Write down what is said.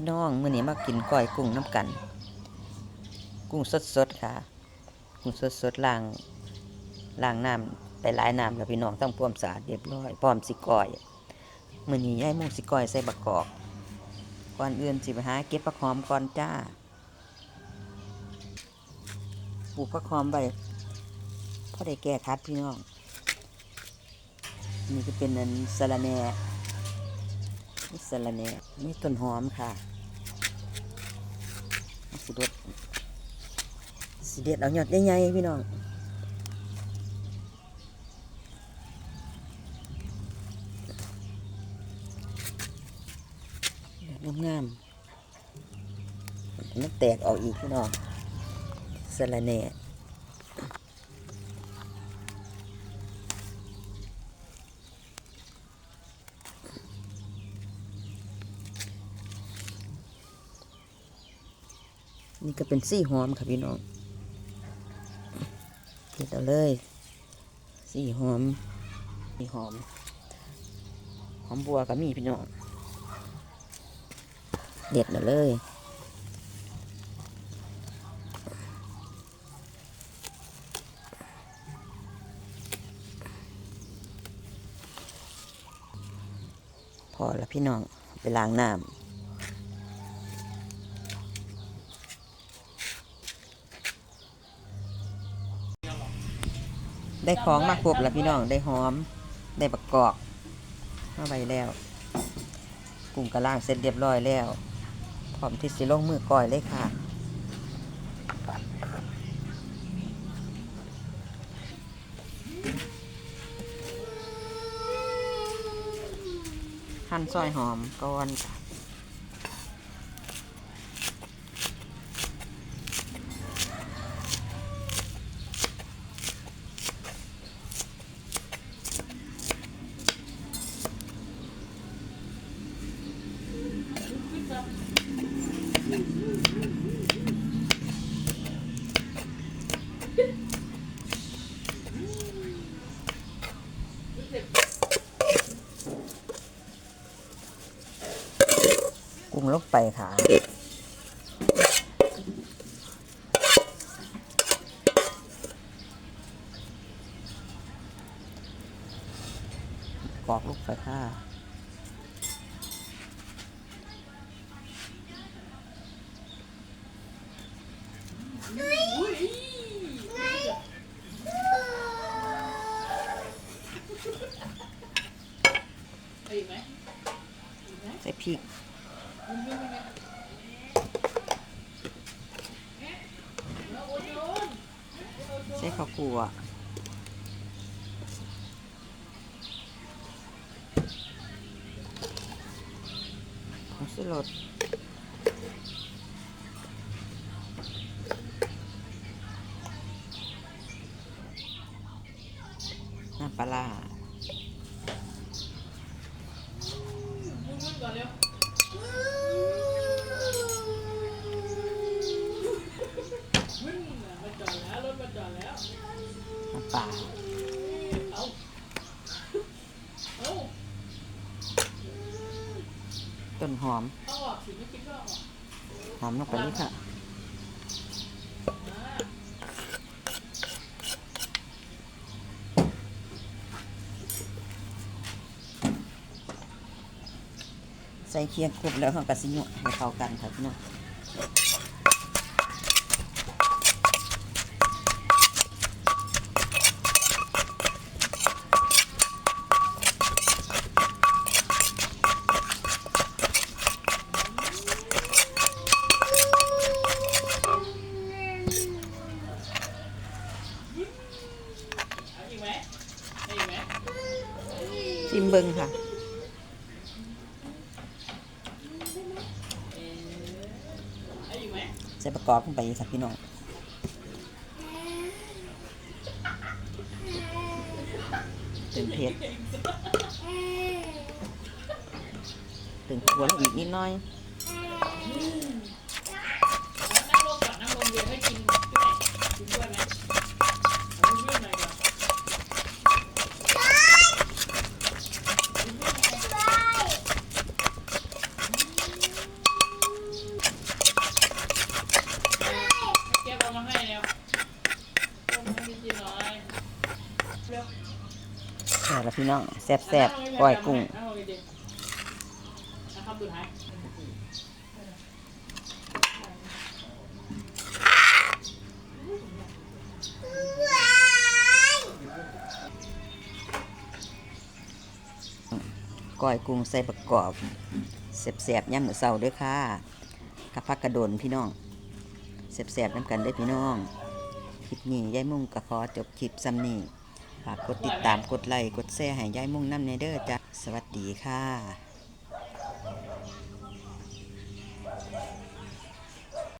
พี่น้องมื้อนี้มากินก้อยกุ้งน้ำกัน กุ้งสดๆค่ะ กุ้งสดๆล้างล้างน้ำไปหลายน้ำแล้วพี่น้องต้องพร้อมสะอาดเรียบร้อยพร้อมสิก้อยมื้อนี้ยายมุ่งสิก้อยใส่บักกอกก่อนอื่นสิไปหาเก็บผักหอมก่อนจ้าปลูกผักหอมไว้พอได้แก้คัดพี่น้องนี่ก็เป็นอันสะระแหน่ นี่สะระแหน่นี่ต้นหอมค่ะสิเด็ดสิเด็ดเอาหยอดใหญ่ๆพี่น้องงามๆมันแตกออกอีกพี่น้องสะระแหน่ นี่ก็เป็นซี่หอมค่ะพี่น้องเด็ดเอาเลยซี่หอมนี่หอม หอมบัวก็มีพี่น้อง เด็ดเอาเลยพอแล้วพี่น้องไปล้างน้ำ ได้ของมาครบแล้วพี่น้องได้หอม ได้บักกอกมาไว้แล้วกุ้งกระล่างเสร็จเรียบร้อยแล้วพร้อมที่สิลงมือก่อยเลยค่ะหั่นซอยหอมก่อนค่ะ ไปค่ะกรอกลูกไปค่ะใส่พริก ใช้ข้าวกลัวของสลดน้ำปลาร้า มุ่นๆก่อนเร็วมุ่นน่ะมาจอดแล้วรถมาจอดแล้ว น้ำ ปลาต้นหอม หอมลงไปเลยค่ะใส่เคียงครบแล้วเขาก็สิหยวให้เข้ากันค่ะพี่น้อง เอาอีกไหมเอาอีกไหม ชิมเบิงค่ะ ใส่ประกอบลงไปค่ะพี่น้องถึงเผ็ดถึงขัวอีกนิดหน้อยนั่งลงก่อนนั่งลงเรียนให้กินด้วยกินด้วยไหมเอาเพื่อนๆหน่อยก่อน พี่น้องแซ่บๆก้อยกุ้งนั่งลงดีๆนะครับสุดท้ายก้อยกุ้งใส่ประกอบแซ่บๆย่ำมื้อเช้าด้อค่ะกับผักกระโดนพี่น้องแซ่บๆน้ำกันเด้พี่น้องคลิปนี้ยายมุ่งก็ขอจบคลิปซ้ำนี้ ฝากกดติดตามกดไลค์กดแชร์ให้ยายมุ่งน้ำในเด้อจ้ะสวัสดีค่ะ